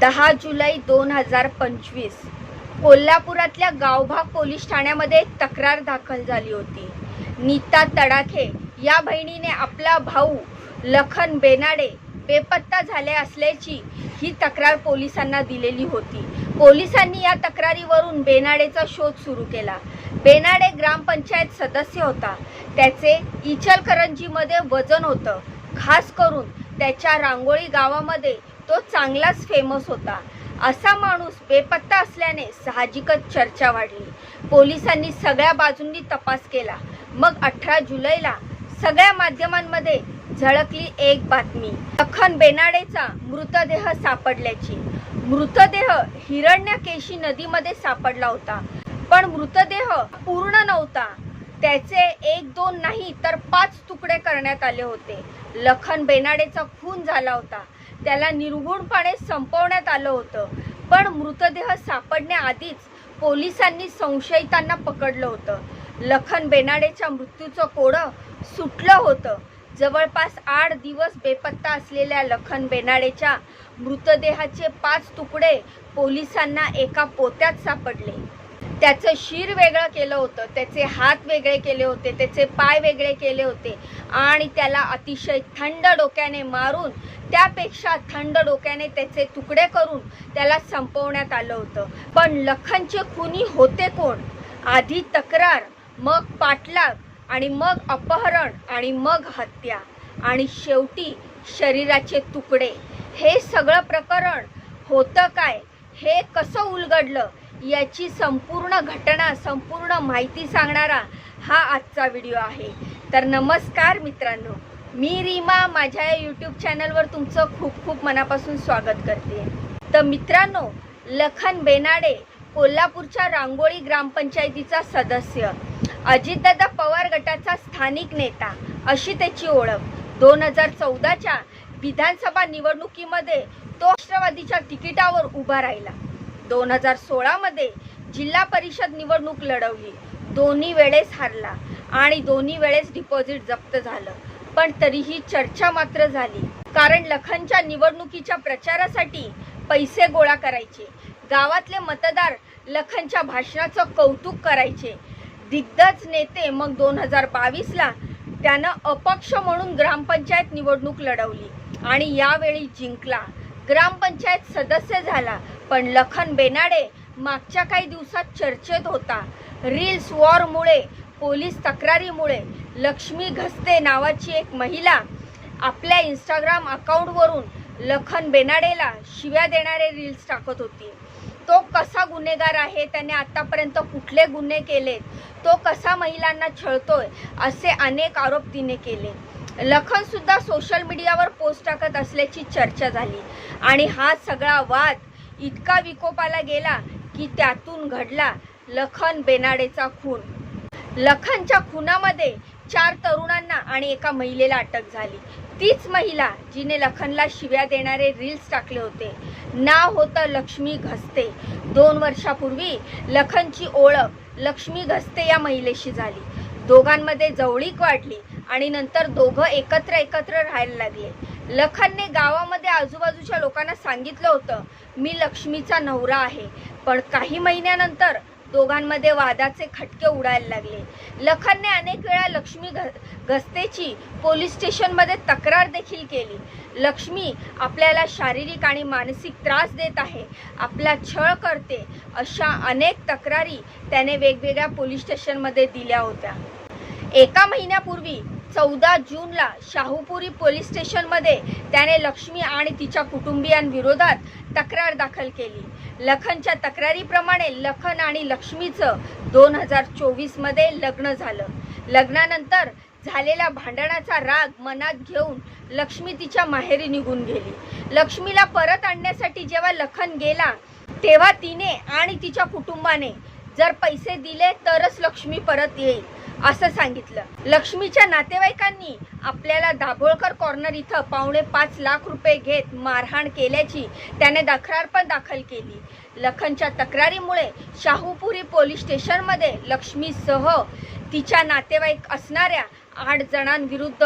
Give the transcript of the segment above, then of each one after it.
दहा जुलै दोन हजार पंचवीस. कोल्हापुरातल्या गावभाग पोलीस ठाण्यामध्ये तक्रार दाखल झाली होती. नीता तडाखे या बहिणीने आपला भाऊ लखन बेनाडे बेपत्ता झाले असल्याची ही तक्रार पोलिसांना दिलेली होती. पोलिसांनी या तक्रारीवरून बेनाडेचा शोध सुरू केला. बेनाडे ग्रामपंचायत सदस्य होता. त्याचे इचलकरंजीमध्ये वजन होतं. खास करून त्याच्या रांगोळी गावामध्ये तो चांगलाच फेमस होता. असा माणूस बेपत्ता असल्याने साहजिकच चर्चा वाढली. पोलिसांनी सगळ्या बाजूंनी तपास केला. मग अठरा जुलैला सगळ्या माध्यमांमध्ये झळकली एक बातमी. लखन बेनाडेचा मृतदेह सापडल्याची. मृतदेह हिरण्यकेशी नदीमध्ये सापडला होता. पण मृतदेह पूर्ण नव्हता. त्याचे एक दोन नाही तर पाच तुकडे करण्यात आले होते. लखन बेनाडेचा खून झाला होता. त्याला निर्गुणपणे संपवण्यात आलं होतं. पण मृतदेह सापडण्याआधीच पोलिसांनी संशयितांना पकडलं होतं. लखन बेनाडेच्या मृत्यूचं कोडं सुटलं होतं. जवळपास आठ दिवस बेपत्ता असलेल्या लखन बेनाडेच्या मृतदेहाचे पाच तुकडे पोलिसांना एका पोत्यात सापडले. त्याचं शिर वेगळं केलं होतं त्याचे हात वेगळे केले होते त्याचे पाय वेगळे केले होते आणि त्याला अतिशय थंड डोक्याने मारून त्यापेक्षा थंड डोक्याने त्याचे तुकडे करून त्याला संपवण्यात आलं होतं. पण लखनचे खुनी होते कोण? आधी तक्रार मग पाठलाग आणि मग अपहरण आणि मग हत्या. आणि शेवटी शरीराचे तुकडे. हे सगळं प्रकरण होतं काय? हे कसं उलगडलं? याची संपूर्ण घटना संपूर्ण माहिती सांगणारा हा आजचा व्हिडिओ आहे. तर नमस्कार मित्रांनो मी रीमा माझ्या या यूट्यूब चॅनलवर तुमचं खूप खूप मनापासून स्वागत करते. तर मित्रांनो लखन बेनाडे कोल्हापूरच्या रांगोळी ग्रामपंचायतीचा सदस्य अजितदादा पवार गटाचा स्थानिक नेता अशी त्याची ओळख. दोन हजार चौदाच्या विधानसभा निवडणुकीमध्ये तो राष्ट्रवादीच्या तिकिटावर उभा राहिला. दोन हजार सोळामध्ये जिल्हा परिषद निवडणूक लढवली. दोन्ही वेळेस हारला आणि दोन्ही वेळेस डिपॉझिट जप्त झालं. पण तरीही चर्चा मात्र झाली. कारण लखनच्या निवडणुकीच्या प्रचारासाठी पैसे गोळा करायचे. गावातले मतदार लखनच्या भाषणाचं कौतुक करायचे. दिग्गज नेते मग दोन हजार बावीसला त्यानं अपक्ष म्हणून ग्रामपंचायत निवडणूक लढवली आणि यावेळी जिंकला. ग्रामपंचायत सदस्य झाला पण लखन बेनाडे मागच्या काही दिवसात चर्चेत होता. रील्स वॉरमुळे पोलीस तक्रारीमुळे लक्ष्मी घस्ते नावाची एक महिला आपल्या इंस्टाग्राम अकाउंटवरून लखन बेनाडेला शिव्या देणारे रील्स टाकत होती. तो कसा गुन्हेगार आहे? त्याने आतापर्यंत कुठले गुन्हे केलेत? तो कसा महिलांना छळतोय? असे अनेक आरोप तिने केले. लखनसुद्धा सोशल मीडियावर पोस्ट टाकत असल्याची चर्चा झाली. आणि हा सगळा वाद इतका विकोपाला गेला की त्यातून घडला लखन बेनाडेचा खून. लखनच्या खुनामध्ये चार तरुणांना आणि एका महिलेला अटक झाली. तीच महिला जिने लखनला शिव्या देणारे रील्स टाकले होते. नाव होतं लक्ष्मी घसते. दोन वर्षापूर्वी लखनची ओळख लक्ष्मी घसते या महिलेशी झाली. दोघांमध्ये जवळीक वाढली. आणि नंतर दोघं एकत्र एकत्र राहायला लागले. लखनने गावामध्ये आजूबाजूच्या लोकांना सांगितलं होतं मी लक्ष्मीचा नवरा आहे. पण काही महिन्यानंतर दोघांमध्ये वादाचे खटके उडायला लागले. लखनने अनेक वेळा लक्ष्मी घ घस्तेची पोलीस स्टेशनमध्ये तक्रार देखील केली. लक्ष्मी आपल्याला शारीरिक आणि मानसिक त्रास देत आहे. आपला छळ करते. अशा अनेक तक्रारी त्याने वेगवेगळ्या पोलीस स्टेशनमध्ये दिल्या होत्या. एका महिन्यापूर्वी चौदा जूनला शाहूपुरी पोलीस स्टेशनमध्ये त्याने लक्ष्मी आणि तिच्या कुटुंबियांविरोधात तक्रार दाखल केली. लखनच्या तक्रारीप्रमाणे लखन आणि लक्ष्मीचं दोन हजार चोवीसमध्ये लग्न झालं. लग्नानंतर झालेल्या भांडणाचा राग मनात घेऊन लक्ष्मी तिच्या माहेरी निघून गेली. लक्ष्मीला परत आणण्यासाठी जेव्हा लखन गेला तेव्हा तिने आणि तिच्या कुटुंबाने जर पैसे दिले तरच लक्ष्मी परत येईल. असं सांगितलं. लक्ष्मीच्या नातेवाईकांनी आपल्याला दाभोळकर कॉर्नर इथं पावणे पाच लाख रुपये घेत मारहाण केल्याची त्याने तक्रार पण दाखल केली. लखनच्या तक्रारीमुळे शाहूपुरी पोलीस स्टेशनमध्ये लक्ष्मीसह तिच्या नातेवाईक असणाऱ्या आठ जणांविरुद्ध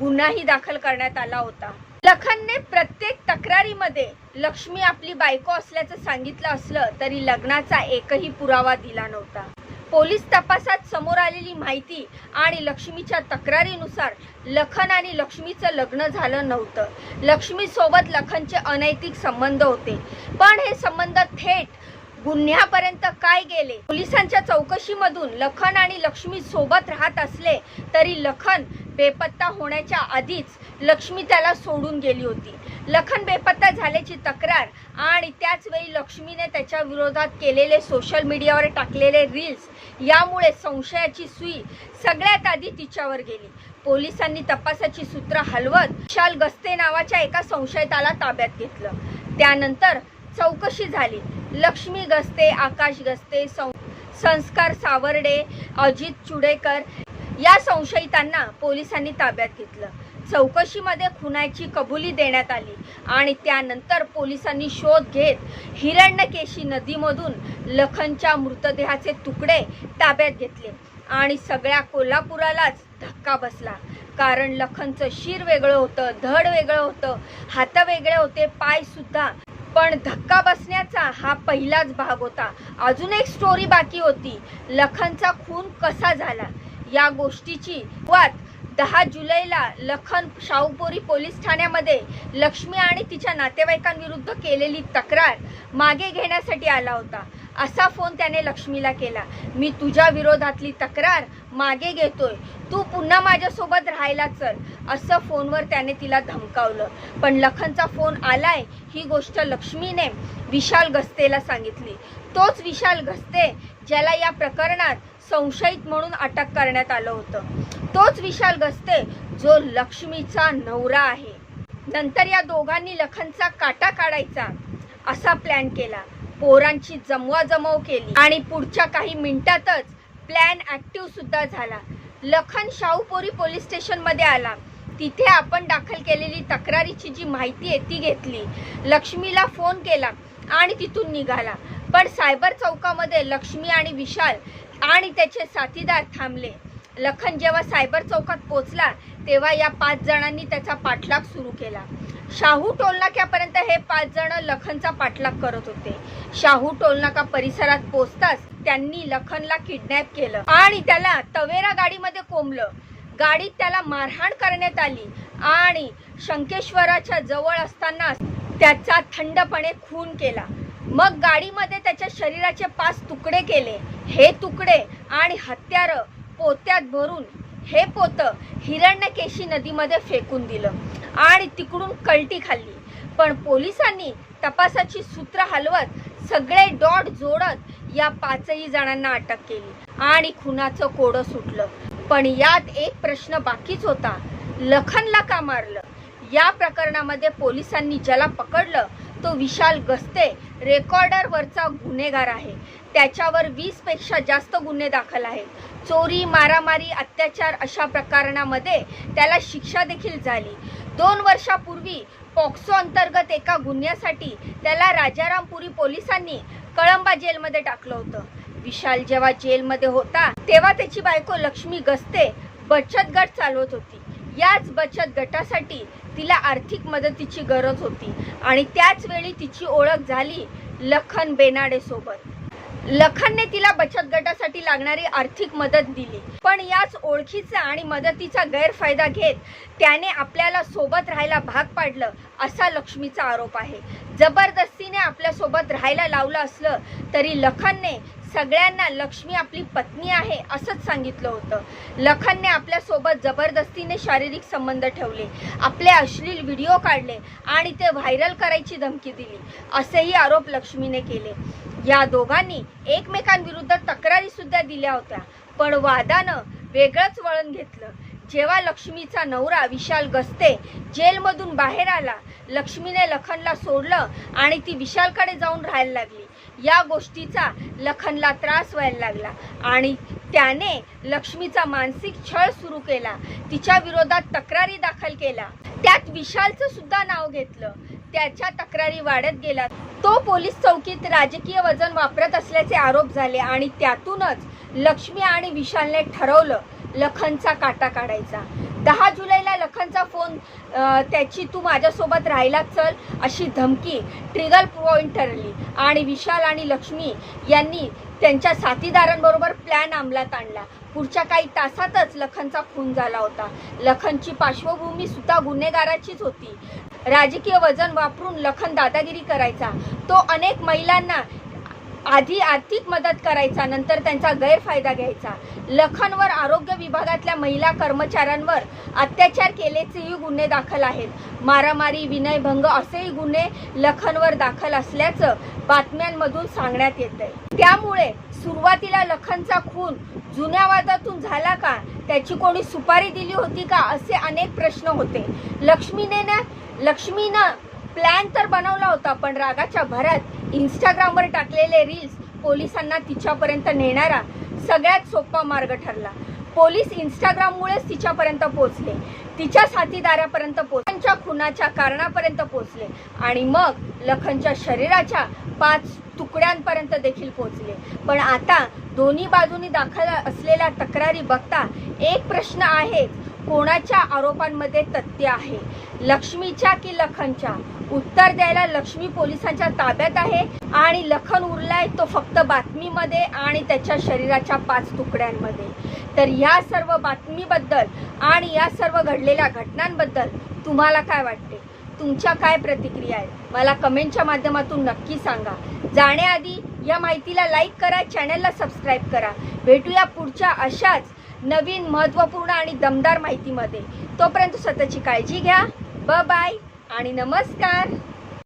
गुन्हाही दाखल करण्यात आला होता. लखनने प्रत्येक तक्रारीमध्ये लक्ष्मी आपली बायको असल्याचं सांगितलं असलं तरी लग्नाचा एकही पुरावा दिला नव्हता. पोलीस तपासात समोर आलेली माहिती आणि लक्ष्मीच्या तक्रारीनुसार लखन आणि लक्ष्मीचं लग्न झालं नव्हतं. लक्ष्मीसोबत लखनचे अनैतिक संबंध होते. पण हे संबंध थेट गुन्ह्यापर्यंत काय गेले? पोलिसांच्या चौकशीमधून लखन आणि लक्ष्मी सोबत राहत असले तरी लखन बेपत्ता होण्याच्या आधीच लक्ष्मी त्याला सोडून गेली होती. लखन बेपत्ता झाल्याची तक्रार आणि त्याचवेळी लक्ष्मीने त्याच्या विरोधात केलेले सोशल मीडियावर टाकलेले रील्स यामुळे संशयाची सुई सगळ्यात आधी तिच्यावर गेली. पोलिसांनी तपासाची सूत्र हलवत विशाल गस्ते नावाच्या एका संशयिताला ताब्यात घेतलं. त्यानंतर चौकशी झाली. लक्ष्मी गस्ते आकाश गस्ते सं संस्कार सावर्डे अजित चुडेकर या संशयितांना पोलिसांनी ताब्यात घेतलं. चौकशीमध्ये खुनाची कबुली देण्यात आली. आणि त्यानंतर पोलिसांनी शोध घेत हिरण्यकेशी नदीमधून लखनच्या मृतदेहाचे तुकडे ताब्यात घेतले आणि सगळ्या कोल्हापुरालाच धक्का बसला. कारण लखनचं शिर वेगळं होतं धड वेगळं होतं हात वेगळे होते पायसुद्धा पण धक्का बसण्याचा हा पहिलाच भाग होता. अजून एक स्टोरी बाकी होती. लखनचा खून कसा झाला? या गोष्टीची वाद दहा जुलैला लखन शाहूपुरी पोलीस ठाण्यामध्ये लक्ष्मी आणि तिच्या नातेवाईकांविरुद्ध केलेली तक्रार मागे घेण्यासाठी आला होता. असा फोन त्याने लक्ष्मीला केला. मी तुझ्या विरोधातली तक्रार मागे घेतोय. तू पुन्हा माझ्यासोबत राहायला चल. असं फोनवर त्याने तिला धमकावलं. पण लखनचा फोन आलाय ही गोष्ट लक्ष्मीने विशाल गस्तेला सांगितली. तोच विशाल गस्ते ज्याला या प्रकरणात संशयित म्हणून अटक करण्यात आलं होतं. तोच विशाल गस्ते जो लक्ष्मीचा नवरा आहे. नंतर या दोघांनी लखनचा काटा काढायचा असा प्लॅन केला. पोरांची जमवाजमव केली. आणि पुढच्या काही मिनिटातच प्लॅन ऍक्टिव्ह सुद्धा झाला. लखन शाहूपुरी पोलीस स्टेशनमध्ये आला. तिथे आपण दाखल केलेली तक्रारीची जी माहिती आहे ती घेतली. लक्ष्मीला फोन केला आणि तिथून निघाला. पण सायबर चौकामध्ये लक्ष्मी आणि विशाल आणि त्याचे साथीदार थांबले. लखन जेव्हा सायबर चौकात पोचला तेव्हा या पाच जणांनी त्याचा पाठलाग सुरू केला. शाहू टोलनाक्यापर्यंत हे पाच जण लखनचा पाठलाग करत होते. शाहू टोलनाका परिसरात पोचताच त्यांनी लखनला किडनॅप केलं आणि त्याला तवेरा गाडीमध्ये कोंबलं. गाडीत त्याला मारहाण करण्यात आली आणि शंकेश्वराच्या जवळ असताना त्याचा थंडपणे खून केला. मग गाडीमध्ये त्याच्या शरीराचे पाच तुकडे केले. हे तुकडे आणि हत्यार पोत्यात भरून हे पोतं हिरण्यकेशी नदीमध्ये फेकून दिलं आणि तिकडून कलटी खाल्ली. पण पोलिसांनी तपासाची सूत्र हलवत सगळे डॉट जोडत या पाचही जणांना अटक केली आणि खुनाचं कोडं सुटलं. पण यात एक प्रश्न बाकीच होता. लखनला का मारलं? या प्रकरणामध्ये पोलिसांनी ज्याला पकडलं तो विशाल गस्ते रेकॉर्डरवरचा गुन्हेगार आहे. त्याच्यावर वीसपेक्षा जास्त गुन्हे दाखल आहेत. चोरी मारामारी अत्याचार अशा प्रकरणामध्ये त्याला शिक्षा देखील झाली. दोन वर्षापूर्वी पॉक्सो अंतर्गत एका गुन्ह्यासाठी त्याला राजारामपुरी पोलिसांनी कळंबा जेलमध्ये टाकलं होतं. विशाल जेव्हा जेलमध्ये होता तेव्हा त्याची बायको लक्ष्मी गस्ते बचत गट चालवत होती. याच बचत गटासाठी तिला आर्थिक मदतीची गरज होती. आणि त्याच वेळी तिची ओळख झाली लखन बेनाडे सोबत. लखनने तिला बचत गटासाठी लागणारी आर्थिक मदत दिली. पण याच ओळखीचा आणि मदतीचा गैरफायदा घेत त्याने आपल्याला सोबत राहायला भाग पाडलं असा लक्ष्मीचा आरोप आहे. जबरदस्तीने आपल्यासोबत राहायला लावलं असलं तरी लखनने सगळ्यांना लक्ष्मी आपली पत्नी आहे असंच सांगितलं होतं. लखनने आपल्यासोबत जबरदस्तीने शारीरिक संबंध ठेवले. आपले अश्लील व्हिडिओ काढले आणि ते व्हायरल करायची धमकी दिली. असेही आरोप लक्ष्मीने केले. या दोघांनी एकमेकांविरुद्ध तक्रारीसुद्धा दिल्या होत्या. पण वादानं वेगळंच वळण घेतलं. जेव्हा लक्ष्मीचा नवरा विशाल गस्ते जेलमधून बाहेर आला लक्ष्मीने लखनला सोडलं आणि ती विशालकडे जाऊन राहायला लागली. या गोष्टीचा लखनला त्रास व्हायला लागला. आणि त्याने लक्ष्मीचा मानसिक छळ सुरू केला. तिच्या विरोधात तक्रारी दाखल केला त्यात विशालचं सुद्धा नाव घेतलं. त्याच्या तक्रारी वाढत गेला तो पोलीस चौकीत राजकीय वजन वापरत असल्याचे आरोप झाले आणि त्यातूनच लक्ष्मी आणि विशालने ठरवलं लखनचा काटा काढायचा. दहा जुलैला लखनचा फोन त्याची तू माझ्यासोबत राहायला चल अशी धमकी ट्रिगल पॉईंट ठरली. आणि विशाल आणि लक्ष्मी यांनी त्यांच्या साथीदारांबरोबर प्लॅन अंमलात आणला. पुढच्या काही तासातच लखनचा खून झाला होता. लखनची पार्श्वभूमी सुद्धा गुन्हेगाराचीच होती. राजकीय वजन वापरून लखन दादागिरी करायचा. तो अनेक महिलांना आधी आर्थिक मदत करायचा नंतर त्यांचा गैरफायदा घ्यायचा. लखनवर आरोग्य विभागातल्या महिला कर्मचाऱ्यांवर अत्याचार केल्याचेही गुन्हे दाखल आहेत. मारामारी विनयभंग असेही गुन्हे लखनवर दाखल असल्याचं बातम्यांमधून सांगण्यात येत आहे त्यामुळे सुरुवातीला लखनचा खून जुन्या वादातून झाला का? त्याची कोणी सुपारी दिली होती का? असे अनेक प्रश्न होते. लक्ष्मीने ना लक्ष्मीनं प्लॅन तर बनवला होता पण रागाच्या भरात इंस्टाग्रामवर टाकलेले रील्स पोलिसांना तिच्यापर्यंत नेणारा सगळ्यात सोपा मार्ग ठरला. पोलीस इंस्टाग्राममुळेच तिच्यापर्यंत पोहोचले. तिच्या साथीदारापर्यंत पोहोचच्या खुनाच्या कारणापर्यंत पोहोचले. आणि मग लखनच्या शरीराच्या पाच तुकड्यांपर्यंत देखील पोहोचले. पण आता दोन्ही बाजूनी दाखल असलेल्या तक्रारी बघता एक प्रश्न आहे. कोणाच्या आरोपांमध्ये तथ्य आहे? लक्ष्मीच्या की लखनच्या? उत्तर द्यायला लक्ष्मी पोलिसांच्या ताब्यात आहे आणि लखन उरलाय तो फक्त बातमीमध्ये आणि त्याच्या शरीराच्या पाच तुकड्यांमध्ये. तर या सर्व बातमीबद्दल आणि या सर्व घडलेल्या घटनांबद्दल तुम्हाला काय वाटते? तुमच्या काय प्रतिक्रिया आहेत? मला कमेंटच्या माध्यमातून नक्की सांगा. जाण्याआधी या माहितीला लाईक करा चॅनलला सबस्क्राईब करा. भेटूया पुढच्या अशाच नवीन महत्त्वपूर्ण आणि दमदार माहितीमध्ये. तोपर्यंत स्वतःची काळजी घ्या. ब बाय आणि नमस्कार.